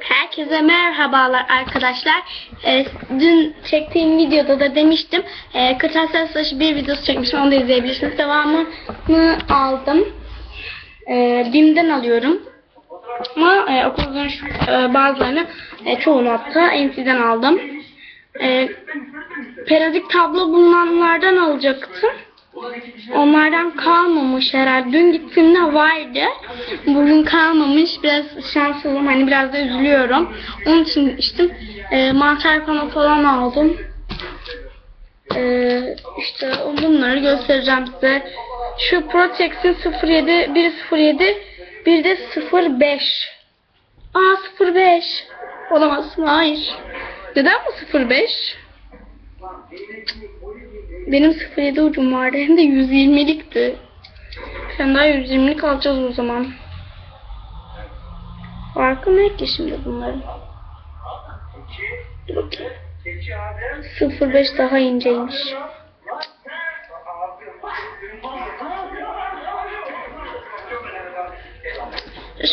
Herkese merhabalar arkadaşlar. Ee, dün çektiğim videoda da demiştim. E, Kırtasiye Savaşı bir videosu çekmişim. Onu da izleyebilirsiniz. Devamını aldım. E, BİM'den alıyorum. Ama e, okulların e, bazılarını, e, çoğunu hatta NC'den aldım. E, periyodik tablo bulunanlardan alacaktım. Onlardan kalmamış herhalde. Dün gittiğimde vardı. Bugün kalmamış. Biraz şanssızım. Hani biraz da üzülüyorum. Onun için gitmiştim. E, mantar pano falan aldım. E, işte bunları göstereceğim size. Şu Protex'in 07, biri 07, bir de 05. Aa 05. Olamazsın. Hayır. Neden bu 05? Benim 07 ucum vardı. Hem de 120'likti. Sen daha 120'lik alacağız o zaman. Farkı ne ki şimdi bunların? Dur bakayım. 05 daha inceymiş.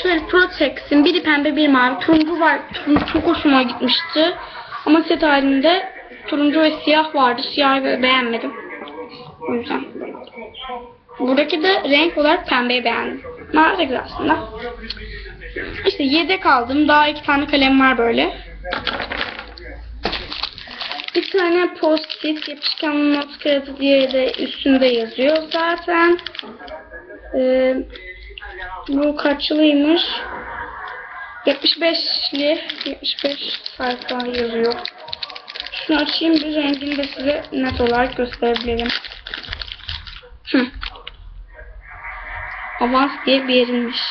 Şöyle Protex'in biri pembe bir mavi. Turuncu var. Turuncu çok hoşuma gitmişti. Ama set halinde turuncu ve siyah vardı. Siyahı be- beğenmedim. O yüzden. Buradaki de renk olarak pembeyi beğendim. De güzel aslında. İşte yedek aldım. Daha iki tane kalem var böyle. Bir tane post-it yapışkan not kağıdı diye de üstünde yazıyor zaten. Ee, bu kaçlıymış? 75'li 75 sayfa yazıyor. Şunu açayım bir rengini de size net olarak gösterebilirim. Hı. Avans diye bir yerinmiş.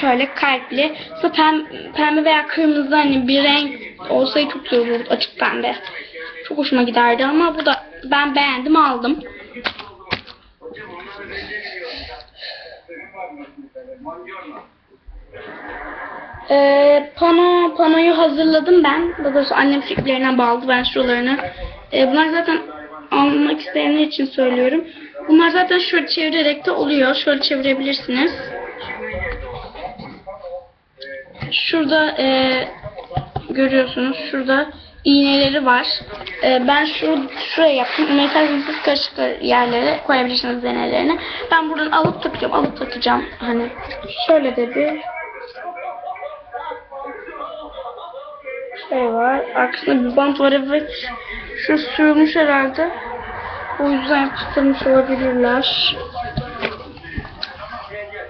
Şöyle kalpli. Pem, pembe veya kırmızı hani bir renk olsaydı çok güzel olurdu. Açık pembe. Çok hoşuma giderdi ama bu da ben beğendim aldım. Ee, pano, panoyu hazırladım ben. Daha doğrusu annem fikirlerine bağlı. Ben şuralarını. Ee, bunlar zaten almak isteyenler için söylüyorum. Bunlar zaten şöyle çevirerek de oluyor. Şöyle çevirebilirsiniz. Şurada e, görüyorsunuz. Şurada iğneleri var. E, ben şu şuraya yaptım. Metal zincir karışık yerlere koyabilirsiniz denelerini. Ben buradan alıp takacağım. Alıp takacağım. Hani şöyle de bir şey var. Arkasında bir bant var evet. Şu sürülmüş herhalde. O yüzden yapıştırmış olabilirler.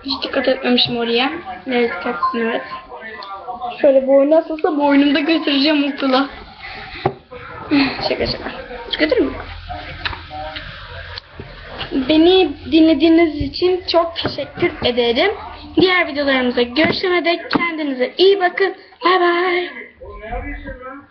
Hiç dikkat etmemişim oraya. Evet dikkat etsin evet. Şöyle boynu asılsa boynumda götüreceğim okula. şaka şaka. Götürür mü? Beni dinlediğiniz için çok teşekkür ederim. Diğer videolarımıza görüşene dek kendinize iyi bakın. Bay bay. Ne yapıyorsun lan?